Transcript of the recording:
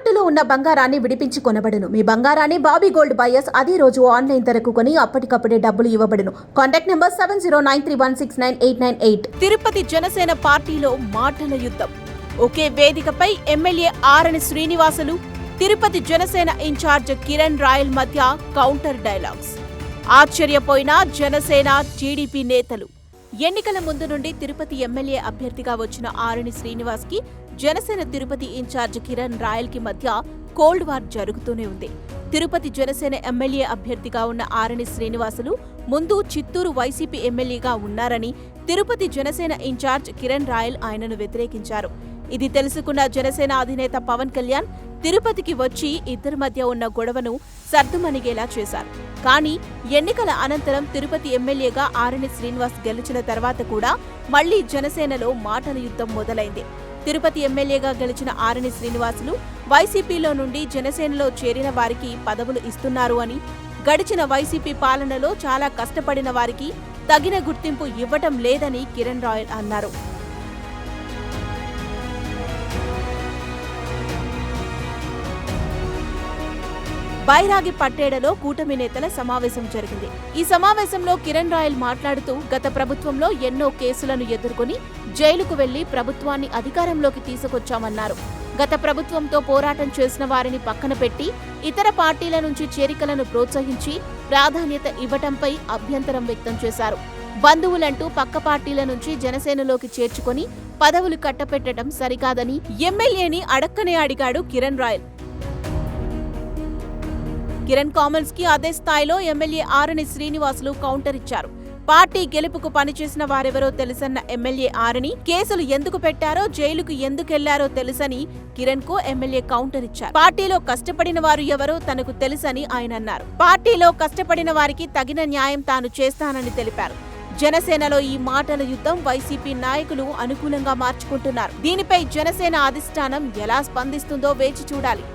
తాకట్టులో ఉన్న బంగారాన్ని విడిపించి కొనబడును. మీ బంగారాన్ని బాబీ గోల్డ్ బయర్స్ అదే రోజు ఆన్లైన్ ధరకు కొని అప్పటికప్పుడే డబ్బులు ఇవ్వబడును. Contact number seven zero nine three one six nine eight nine eight. Tirupati Janasena పార్టీలో మాటల యుద్ధం. ఒకే వేదికపై ఎమ్మెల్యే ఆరని శ్రీనివాసులు తిరుపతి జనసేన ఇన్ఛార్జ్ కిరణ్ రాయల్ మధ్య కౌంటర్ డైలాగ్స్. ఆశ్చర్యపోయిన జనసేన టీడీపీ నేతలు. ఎన్నికల ముందు నుండి తిరుపతి ఎమ్మెల్యే అభ్యర్థిగా వచ్చిన ఆరుని శ్రీనివాస్కి జనసేన తిరుపతి ఇన్ఛార్జ్ కిరణ్ రాయల్కి మధ్య కోల్డ్ వార్ జరుగుతూనే ఉంది. తిరుపతి జనసేన ఎమ్మెల్యే అభ్యర్థిగా ఉన్న ఆరణి శ్రీనివాసులు ముందు చిత్తూరు వైసీపీ ఎమ్మెల్యేగా ఉన్నారని తిరుపతి జనసేన ఇన్ఛార్జ్ కిరణ్ రాయల్ ఆయనను వ్యతిరేకించారు. ఇది తెలుసుకున్న జనసేన అధినేత పవన్ కళ్యాణ్ తిరుపతికి వచ్చి ఇద్దరి మధ్య ఉన్న గొడవను సర్దుమణిగేలా చేశారు. కానీ ఎన్నికల అనంతరం తిరుపతి ఎమ్మెల్యేగా ఆరణి శ్రీనివాస్ గెలిచిన తర్వాత కూడా మళ్ళీ జనసేనలో మాటల యుద్ధం మొదలైంది. తిరుపతి ఎమ్మెల్యేగా గెలిచిన ఆరణి శ్రీనివాసులు వైసీపీలో నుండి జనసేనలో చేరిన వారికి పదవులు ఇస్తున్నారు అని గడిచిన వైసీపీ పాలనలో చాలా కష్టపడిన వారికి తగిన గుర్తింపు ఇవ్వటం లేదని కిరణ్ రాయల్ అన్నారు. బైరాగి పట్టేడలో కూటమి నేతల సమావేశం జరిగింది. ఈ సమావేశంలో కిరణ్ రాయల్ మాట్లాడుతూ గత ప్రభుత్వంలో ఎన్నో కేసులను ఎదుర్కొని జైలుకు వెళ్ళి ప్రభుత్వాన్ని అధికారంలోకి తీసుకొచ్చామన్నారు. గత ప్రభుత్వంతో పోరాటం చేసిన వారిని పక్కన పెట్టి ఇతర పార్టీల నుంచి చేరికలను ప్రోత్సహించి ప్రాధాన్యత ఇవ్వటంపై అభ్యంతరం వ్యక్తం చేశారు. బంధువులంటూ పక్క పార్టీల నుంచి జనసేనలోకి చేర్చుకొని పదవులు కట్టపెట్టడం సరికాదని ఎమ్మెల్యేని అడక్కనే అడిగాడు కిరణ్ రాయల్. కిరణ్ కామన్స్కి అదే స్థాయిలో ఎమ్మెల్యే ఆరణి శ్రీనివాసులు కౌంటర్ ఇచ్చారు. పార్టీ గెలుపుకు పనిచేసిన వారెవరో తెలుసన్న ఎమ్మెల్యే ఆరణి కేసులు ఎందుకు పెట్టారో జైలుకు ఎందుకెళ్ళారో తెలుసని కిరణ్కు ఎమ్మెల్యే కౌంటర్ ఇచ్చారు. పార్టీలో కష్టపడిన వారు ఎవరో తనకు తెలుసని ఆయన అన్నారు. పార్టీలో కష్టపడిన వారికి తగిన న్యాయం తాను చేస్తానని తెలిపారు. జనసేనలో ఈ మాటల యుద్ధం వైసీపీ నాయకులు అనుకూలంగా మార్చుకుంటున్నారు. దీనిపై జనసేన అధిష్టానం ఎలా స్పందిస్తుందో వేచి చూడాలి.